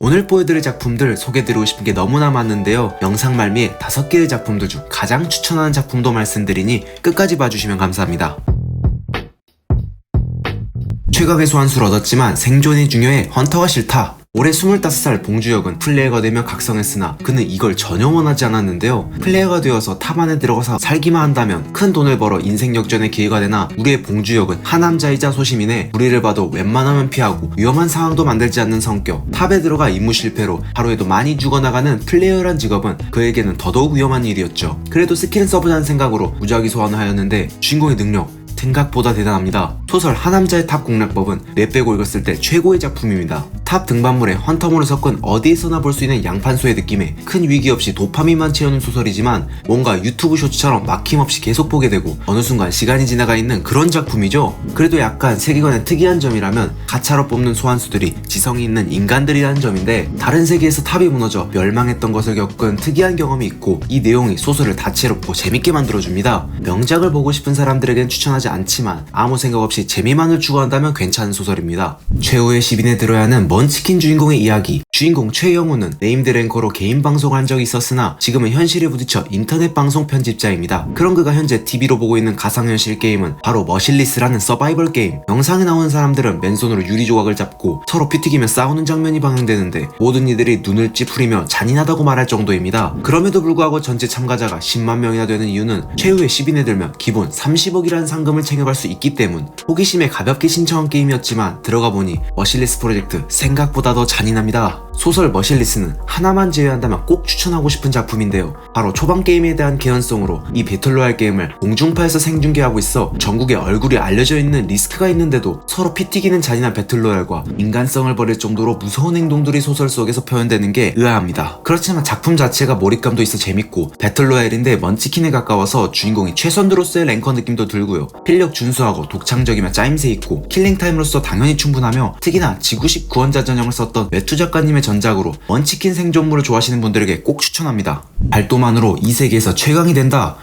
오늘 보여드릴 작품들 소개드리고 싶은 게 너무나 많은데요. 영상 말미에 다섯 개의 작품들 중 가장 추천하는 작품도 말씀드리니 끝까지 봐주시면 감사합니다. 최강의 소환수를 얻었지만 생존이 중요해 헌터가 싫다. 올해 25살 봉주혁은 플레이어가 되며 각성했으나 그는 이걸 전혀 원하지 않았는데요. 플레이어가 되어서 탑 안에 들어가서 살기만 한다면 큰 돈을 벌어 인생 역전의 기회가 되나 우리의 봉주혁은 하남자이자 소시민에 우리를 봐도 웬만하면 피하고 위험한 상황도 만들지 않는 성격 탑에 들어가 임무 실패로 하루에도 많이 죽어나가는 플레이어란 직업은 그에게는 더더욱 위험한 일이었죠. 그래도 스킬은 써보자는 생각으로 무작위 소환을 하였는데 주인공의 능력 생각보다 대단합니다. 소설 하남자의 탑 공략법은 뇌 빼고 읽었을 때 최고의 작품입니다. 탑 등반물에 헌터물을 섞은 어디에서나 볼 수 있는 양판소의 느낌에 큰 위기 없이 도파민만 채우는 소설이지만 뭔가 유튜브 쇼츠처럼 막힘없이 계속 보게 되고 어느 순간 시간이 지나가 있는 그런 작품이죠. 그래도 약간 세계관의 특이한 점이라면 가차로 뽑는 소환수들이 지성이 있는 인간들이라는 점인데 다른 세계에서 탑이 무너져 멸망했던 것을 겪은 특이한 경험이 있고 이 내용이 소설을 다채롭고 재밌게 만들어줍니다. 명작을 보고 싶은 사람들에겐 추천하지 않지만 아무 생각 없이 재미만을 추구한다면 괜찮은 소설입니다. 최후의 시빈에 들어야 하는 먼치킨 주인공의 이야기 주인공 최영우는 네임드 랭커로 개인 방송을 한 적이 있었으나 지금은 현실에 부딪혀 인터넷 방송 편집자입니다. 그런 그가 현재 TV로 보고 있는 가상현실 게임은 바로 머실리스라는 서바이벌 게임. 영상에 나오는 사람들은 맨손으로 유리 조각을 잡고 서로 피튀기며 싸우는 장면이 방영되는데 모든 이들이 눈을 찌푸리며 잔인하다고 말할 정도입니다. 그럼에도 불구하고 전체 참가자가 10만 명이나 되는 이유는 최후의 10인에 들면 기본 30억이라는 상금을 챙겨갈 수 있기 때문. 호기심에 가볍게 신청한 게임이었지만 들어가 보니 머실리스 프로젝트 생각보다 더 잔인합니다. 소설 머실리스는 하나만 제외한다면 꼭 추천하고 싶은 작품인데요. 바로 초반 게임에 대한 개연성으로 이 배틀로얄 게임을 공중파에서 생중계하고 있어 전국에 얼굴이 알려져 있는 리스크가 있는데도 서로 피튀기는 잔인한 배틀로얄과 인간성을 버릴 정도로 무서운 행동들이 소설 속에서 표현되는 게 의아합니다. 그렇지만 작품 자체가 몰입감도 있어 재밌고 배틀로얄인데 먼치킨에 가까워서 주인공이 최선두로서의 랭커 느낌도 들고요. 필력 준수하고 독창적이며 짜임새 있고 킬링타임으로서 당연히 충분하며 특히나 지구식 구원자 전형을 썼던 외투 작가님의 전작으로 먼치킨 생존물을 좋아하시는 분들에게 꼭 추천합니다. 발도만으로 이 세계에서 최강이 된다.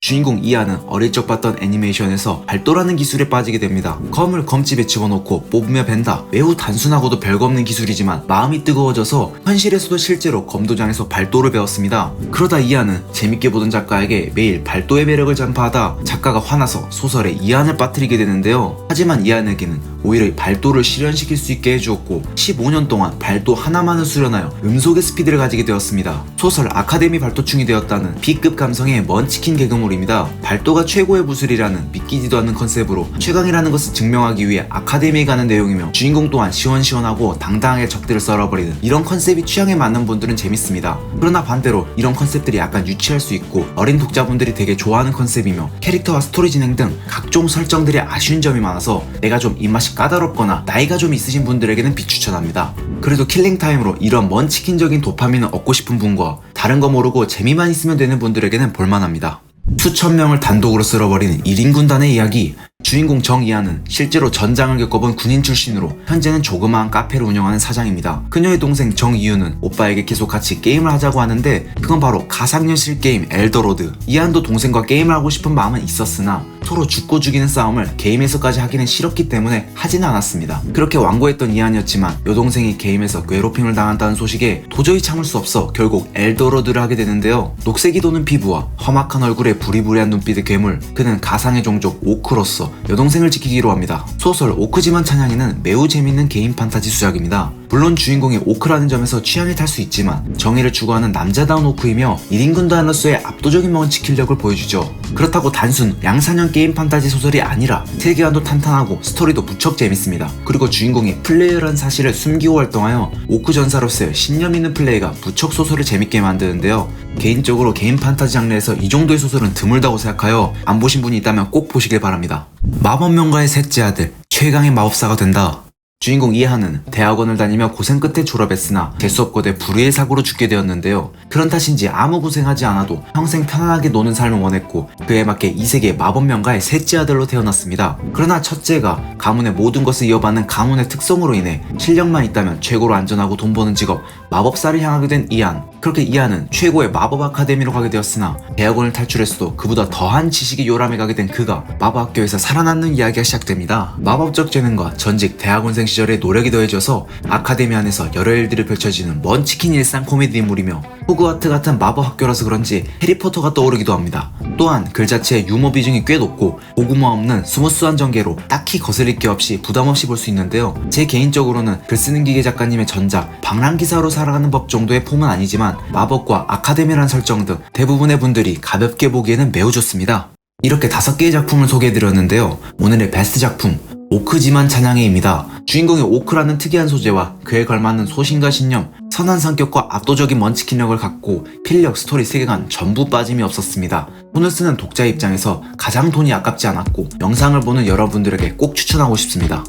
주인공 이아는 어릴 적 봤던 애니메이션에서 발도라는 기술에 빠지게 됩니다. 검을 검집에 집어넣고 뽑으며 벤다. 매우 단순하고도 별거 없는 기술이지만 마음이 뜨거워져서 현실에서도 실제로 검도장에서 발도를 배웠습니다. 그러다 이아는 재밌게 보던 작가에게 매일 발도의 매력을 전파하다 작가가 화나서 소설에 이안을 빠뜨리게 되는데요. 하지만 이안에게는 오히려 발도를 실현시킬 수 있게 해주었고 15년 동안 발도 하나만을 수련하여 음속의 스피드를 가지게 되었습니다. 소설 아카데미 발도충이 되었다는 B급 감성의 먼치킨 개그물입니다. 발도가 최고의 무술이라는 믿기지도 않는 컨셉으로 최강이라는 것을 증명하기 위해 아카데미에 가는 내용이며 주인공 또한 시원시원하고 당당하게 적들을 썰어버리는 이런 컨셉이 취향에 맞는 분들은 재밌습니다. 그러나 반대로 이런 컨셉들이 약간 유치할 수 있고 어린 독자분들이 되게 좋아하는 컨셉이며 캐릭터와 스토리 진행 등 각종 설정들이 아쉬운 점이 많 아서 내가 좀 입맛이 까다롭거나 나이가 좀 있으신 분들에게는 비추천합니다. 그래도 킬링타임으로 이런 먼치킨적인 도파민을 얻고 싶은 분과 다른 거 모르고 재미만 있으면 되는 분들에게는 볼만합니다. 수천 명을 단독으로 쓸어버리는 1인 군단의 이야기 주인공 정이하는 실제로 전장을 겪어본 군인 출신으로 현재는 조그마한 카페를 운영하는 사장입니다. 그녀의 동생 정이유는 오빠에게 계속 같이 게임을 하자고 하는데 그건 바로 가상현실 게임 엘더로드. 이한도 동생과 게임을 하고 싶은 마음은 있었으나 서로 죽고 죽이는 싸움을 게임에서까지 하기는 싫었기 때문에 하지는 않았습니다. 그렇게 완고했던 이한이었지만 여동생이 게임에서 괴롭힘을 당한다는 소식에 도저히 참을 수 없어 결국 엘더로드를 하게 되는데요. 녹색이 도는 피부와 험악한 얼굴에 부리부리한 눈빛의 괴물 그는 가상의 종족 오크로서 여동생을 지키기로 합니다. 소설 오크지만 찬양이는 매우 재밌는 개인 판타지 수작입니다. 물론 주인공이 오크라는 점에서 취향이 탈 수 있지만 정의를 추구하는 남자다운 오크이며 1인 군단으로서의 압도적인 먼치킬력을 보여주죠. 그렇다고 단순 양산형 게임 판타지 소설이 아니라 세계관도 탄탄하고 스토리도 무척 재밌습니다. 그리고 주인공이 플레이어라는 사실을 숨기고 활동하여 오크 전사로서의 신념 있는 플레이가 무척 소설을 재밌게 만드는데요. 개인적으로 개인 판타지 장르에서 이 정도의 소설은 드물다고 생각하여 안 보신 분이 있다면 꼭 보시길 바랍니다. 마법명가의 셋째 아들 최강의 마법사가 된다. 주인공 이하는 대학원을 다니며 고생 끝에 졸업했으나 재수없고대 불의의 사고로 죽게 되었는데요. 그런 탓인지 아무 고생하지 않아도 평생 편안하게 노는 삶을 원했고 그에 맞게 이 세계 마법명가의 셋째 아들로 태어났습니다. 그러나 첫째가 가문의 모든 것을 이어받는 가문의 특성으로 인해 실력만 있다면 최고로 안전하고 돈 버는 직업 마법사를 향하게 된 이한. 그렇게 이한은 최고의 마법 아카데미로 가게 되었으나 대학원을 탈출했어도 그보다 더한 지식의 요람에 가게 된 그가 마법 학교에서 살아남는 이야기가 시작됩니다. 마법적 재능과 전직 대학원생 시절에 노력이 더해져서 아카데미 안에서 여러 일들이 펼쳐지는 먼치킨 일상 코미디물이며 호그와트 같은 마법 학교라서 그런지 해리포터가 떠오르기도 합니다. 또한 글 자체의 유머 비중이 꽤 높고 고구마 없는 스무스한 전개로 딱히 거슬릴 게 없이 부담 없이 볼 수 있는데요. 제 개인적으로는 글쓰는 기계 작가님의 전작 방랑기사로 살아가는 법 정도의 폼은 아니지만 마법과 아카데미란 설정 등 대부분의 분들이 가볍게 보기에는 매우 좋습니다. 이렇게 다섯 개의 작품을 소개해드렸는데요. 오늘의 베스트 작품 오크지만 찬양해입니다. 주인공의 오크라는 특이한 소재와 그에 걸맞는 소신과 신념, 선한 성격과 압도적인 먼치킨력을 갖고 필력, 스토리, 세계관 전부 빠짐이 없었습니다. 돈을 쓰는 독자 입장에서 가장 돈이 아깝지 않았고 영상을 보는 여러분들에게 꼭 추천하고 싶습니다.